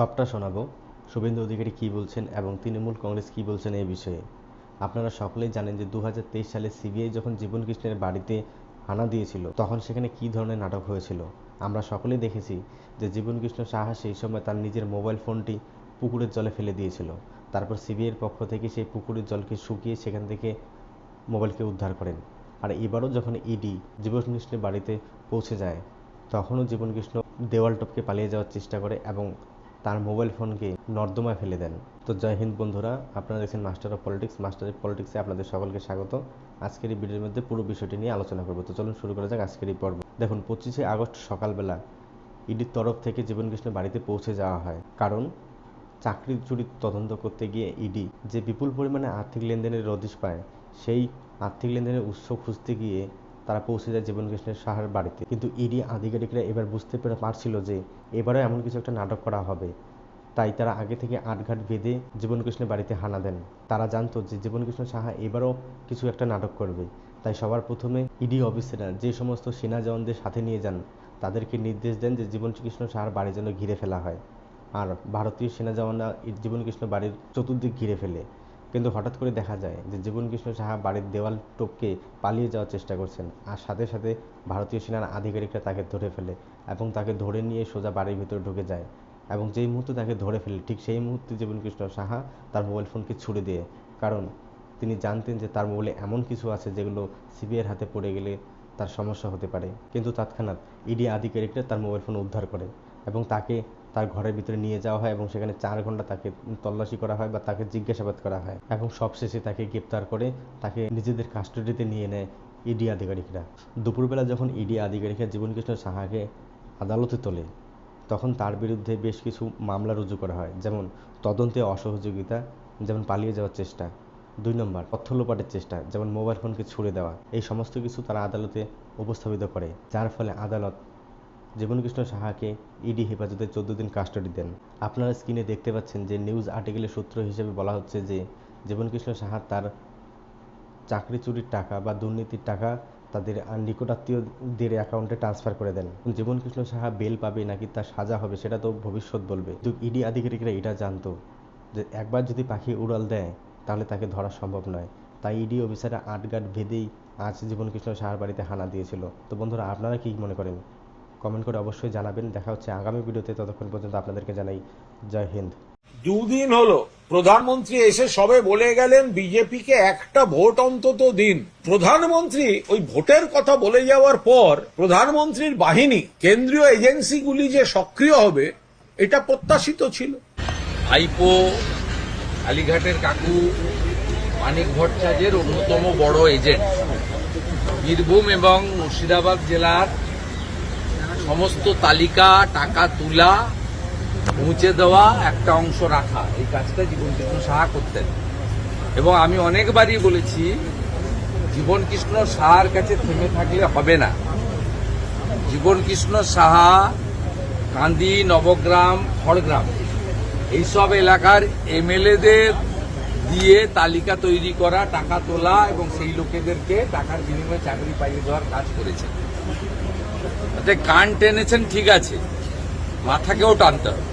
সবটা শোনাবো। শুভেন্দু অধিকারী কী বলছেন এবং তৃণমূল কংগ্রেস কী বলছেন এই বিষয়ে? আপনারা সকলেই জানেন যে দু হাজার তেইশ সালে সিবিআই যখন জীবন কৃষ্ণের বাড়িতে হানা দিয়েছিল, তখন সেখানে কী ধরনের নাটক হয়েছিল? আমরা সকলেই দেখেছি যে জীবন কৃষ্ণ সাহা সেই সময় তার নিজের মোবাইল ফোনটি পুকুরের জলে ফেলে দিয়েছিল। তারপর সিবিআইয়ের পক্ষ থেকে সেই পুকুরের জলকে শুকিয়ে সেখান থেকে মোবাইলকে উদ্ধার করেন। আর এবারও যখন ইডি জীবন কৃষ্ণের বাড়িতে পৌঁছে যায়, তখনও জীবন কৃষ্ণ দেওয়াল টপকে পালিয়ে যাওয়ার চেষ্টা করে এবং তার মোবাইল ফোনকে নর্দমায় ফেলে দেন। তো জয় হিন্দ বন্ধুরা, আপনারা দেখছেন master of politics master of পলিটিক্সে আপনাদের সকলকে স্বাগত। আজকের এই ভিডিওর মধ্যে পুরো বিষয়টি নিয়ে আলোচনা করব। তো চলুন শুরু করা যাক আজকের এই পর্ব। দেখুন, পঁচিশে আগস্ট সকালবেলা ইডির তরফ থেকে জীবন কৃষ্ণের বাড়িতে পৌঁছে যাওয়া হয়। কারণ চাকরি চুরি তদন্ত করতে গিয়ে ইডি যে বিপুল পরিমাণে আর্থিক লেনদেনের রদিশ পায়, সেই আর্থিক লেনদেনের উৎস খুঁজতে গিয়ে তারা পৌঁছে যায় জীবন কৃষ্ণের সাহার বাড়িতে। কিন্তু ইডি আধিকারিকরা এবার বুঝতে পেরে পারছিল যে এবারও এমন কিছু একটা নাটক করা হবে। তাই তারা আগে থেকে আটঘাট বেঁধে জীবন কৃষ্ণের বাড়িতে হানা দেন। তারা জানতো যে জীবন কৃষ্ণ সাহা এবারও কিছু একটা নাটক করবে। তাই সবার প্রথমে ইডি অফিসাররা যে সমস্ত সেনা জওয়ানদের সাথে নিয়ে যান, তাদেরকে নির্দেশ দেন যে জীবন কৃষ্ণ সাহার বাড়ি যেন ঘিরে ফেলা হয়। আর ভারতীয় সেনা জওয়ানরা এই জীবন কৃষ্ণ বাড়ির চতুর্দিক ঘিরে ফেলে। কিন্তু হঠাৎ করে দেখা যায় যে জীবন কৃষ্ণ সাহা বাড়ির দেওয়াল টপকে পালিয়ে যাওয়ার চেষ্টা করছেন। আর সাথে সাথে ভারতীয় সেনার আধিকারিকরা তাকে ধরে ফেলে এবং তাকে ধরে নিয়ে সোজা বাড়ির ভিতরে ঢুকে যায়। এবং যেই মুহূর্তে তাকে ধরে ফেলে, ঠিক সেই মুহূর্তে জীবন কৃষ্ণ সাহা তার মোবাইল ফোনকে ছুড়ে দিয়ে। কারণ তিনি জানতেন যে তার মোবাইলে এমন কিছু আছে যেগুলো সিবিআইয়ের হাতে পড়ে গেলে তার সমস্যা হতে পারে। কিন্তু তৎক্ষণাৎ ইডি আধিকারিকরা তার মোবাইল ফোন উদ্ধার করে এবং তাকে তার ঘরের ভিতরে নিয়ে যাওয়া হয় এবং সেখানে চার ঘণ্টা তাকে তল্লাশি করা হয় বা তাকে জিজ্ঞাসাবাদ করা হয়। এবং সবশেষে তাকে গ্রেপ্তার করে তাকে নিজেদের কাস্টডিতে নিয়ে নেয় ইডি আধিকারিকরা। দুপুরবেলা যখন ইডি আধিকারিকরা জীবনকৃষ্ণ সাহাকে আদালতে তোলে, তখন তার বিরুদ্ধে বেশ কিছু মামলা রুজু করা হয়, যেমন তদন্তে অসহযোগিতা, যেমন পালিয়ে যাওয়ার চেষ্টা। দুই নম্বর তথ্য লোপাটের চেষ্টা, যেমন মোবাইল ফোনকে ছুড়ে দেওয়া। এই সমস্ত কিছু তারা আদালতে উপস্থাপিত করে। যার ফলে আদালত জীবনকৃষ্ণ সাহাকে ইডি হেফাজতে চোদ্দ দিন কাস্টাডি দেন। আপনারা স্ক্রিনে দেখতে পাচ্ছেন যে নিউজ আর্টিকেলের সূত্র হিসেবে বলা হচ্ছে যে জীবনকৃষ্ণ সাহা তার চাকরি চুরির টাকা বা দুর্নীতির টাকা তাদের নিকটাত্মীয়দের অ্যাকাউন্টে ট্রান্সফার করে দেন। জীবনকৃষ্ণ সাহা বেল পাবে নাকি তার সাজা হবে সেটা তো ভবিষ্যৎ বলবে। ইডি আধিকারিকরা এটা জানতো যে একবার যদি পাখি উড়াল দেয়, তাহলে তাকে ধরা সম্ভব নয়। তাই ইডি অফিসাররা আটগাট ভেদেই আজ জীবনকৃষ্ণ সাহার বাড়িতে হানা দিয়েছিল। তো বন্ধুরা, আপনারা কি মনে করেন? কমেন্ট করে অবশ্যই জানাবেন। দেখা হচ্ছে আগামী ভিডিওতে ততক্ষণ পর্যন্ত আপনাদেরকে জানাই জয় হিন্দ। দুদিন হলো প্রধানমন্ত্রী এসে সবে বলে গেলেন বিজেপিকে একটা ভোট অন্তত দিন। প্রধানমন্ত্রী ওই ভোটের কথা বলে যাওয়ার পর প্রধানমন্ত্রীর বাহিনী কেন্দ্রীয় এজেন্সিগুলি যে সক্রিয় হবে এটা প্রত্যাশিত ছিল। ভাইপো কালীঘাটের কাকু মানিক ভট্টাচার্যের অন্যতম বড় এজেন্ট। বীরভূম এবং মুর্শিদাবাদ জেলার সমস্ত তালিকা, টাকা তোলা পৌঁছে দেওয়া একটা অংশ রাখা। এই কাজটা জীবন জীবনকৃষ্ণ সাহা করতেন। এবং আমি অনেকবারই বলেছি, জীবনকৃষ্ণ সাহার কাছে থেমে থাকলে হবে না। জীবনকৃষ্ণ সাহা, কান্দি, নবগ্রাম, খড়গ্রাম, এইসব এলাকার এমএলএদের দিয়ে তালিকা তৈরি করা, টাকা তোলা এবং সেই লোকেদেরকে টাকার বিনিময়ে চাকরি পাইয়ে দেওয়ার কাজ করেছেন। কান টেনেছেন, ঠিক আছে। মাথাকেও টানতে হবে।